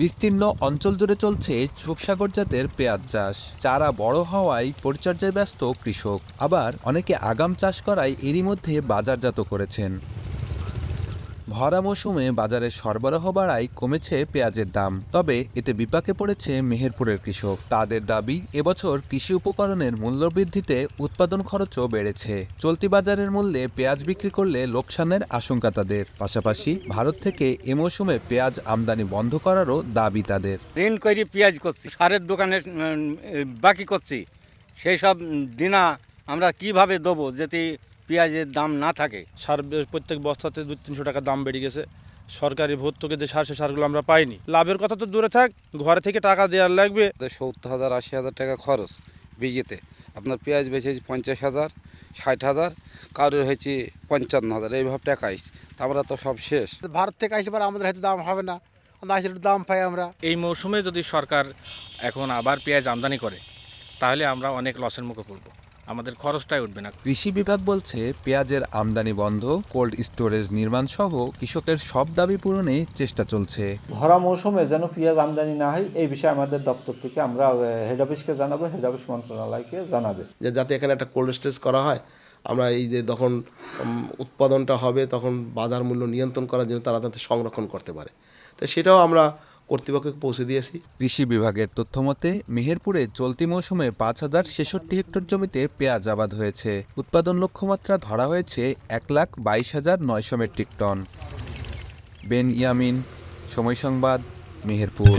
বিস্তীর্ণ অঞ্চল জুড়ে চলছে রূপসাগর জাতের পেঁয়াজ চাষ। চারা বড় হওয়ায় পরিচর্যায় ব্যস্ত কৃষক। আবার অনেকে আগাম চাষ করায় এরই মধ্যে বাজারজাত করেছেন। ভরা মৌসুমে বাজারে সরবরাহ বাড়ায় কমেছে পেঁয়াজের দাম। তবে এতে বিপাকে পড়েছে মেহেরপুরের কৃষক। তাদের দাবি, এবছর কৃষি উপকরণের মূল্য বৃদ্ধিতে উৎপাদন খরচও বেড়েছে। চলতি বাজারের মূল্যে পেঁয়াজ বিক্রি করলে লোকসানের আশঙ্কা তাদের। পাশাপাশি ভারত থেকে এ মৌসুমে পেঁয়াজ আমদানি বন্ধ করারও দাবি তাদের। ঋণ করে পেঁয়াজ করছি, সারের দোকানে বাকি করছি। সেই সব দিনা আমরা কীভাবে দেবো যাতে পেঁয়াজের দাম না থাকে। সার প্রত্যেক বস্তাতে দু তিনশো টাকা দাম বেড়ে গেছে। সরকারি ভর্তুকি যে সার সে সারগুলো আমরা পাইনি। লাভের কথা তো দূরে থাক ঘরে থেকে টাকা দেওয়ার লাগবে। সত্তর হাজার আশি হাজার টাকা খরচ বিঘেতে। আপনার পেঁয়াজ বেচেছি পঞ্চাশ হাজার ষাট হাজার কারোর হয়েছে পঞ্চান্ন হাজার এইভাবে টাকা আসছে তা আমরা তো সব শেষ। ভারত থেকে আসলে পরে আমাদের হয়তো দাম হবে না। আমরা দাম পাই আমরা। এই মৌসুমে যদি সরকার এখন আবার পেঁয়াজ আমদানি করে তাহলে আমরা অনেক লসের মুখে পড়ব। আমাদের খরচটাই উঠবে না। কৃষি বিভাগ বলছে পেঁয়াজের আমদানি বন্ধ কোল্ড স্টোরেজ নির্মাণ সহ কৃষকের সব দাবি পূরণে চেষ্টা চলছে। ভরা মৌসুমে যেন পেঁয়াজ আমদানি না হয় এই বিষয়ে আমাদের দপ্তর থেকে আমরা হেড অফিসকে জানাব হেড অফিস মন্ত্রণালয়কে জানাবে। যে যাতে এখানে একটা কোল্ড স্টোরেজ করা হয় আমরা এই যে যখন উৎপাদনটা হবে, তখন বাজার মূল্য নিয়ন্ত্রণ করার জন্য তারা যাতে সংরক্ষণ করতে পারে। তো সেটাও আমরা কর্তৃপক্ষকে পৌঁছে দিয়েছি। কৃষি বিভাগের তথ্যমতে মেহেরপুরে চলতি মৌসুমে পাঁচ হাজার ছেষট্টি হেক্টর জমিতে পেঁয়াজ আবাদ হয়েছে। উৎপাদন লক্ষ্যমাত্রা ধরা হয়েছে এক লাখ বাইশ হাজার নয়শো মেট্রিক টন। বেন ইয়ামিন, সময় সংবাদ, মেহেরপুর।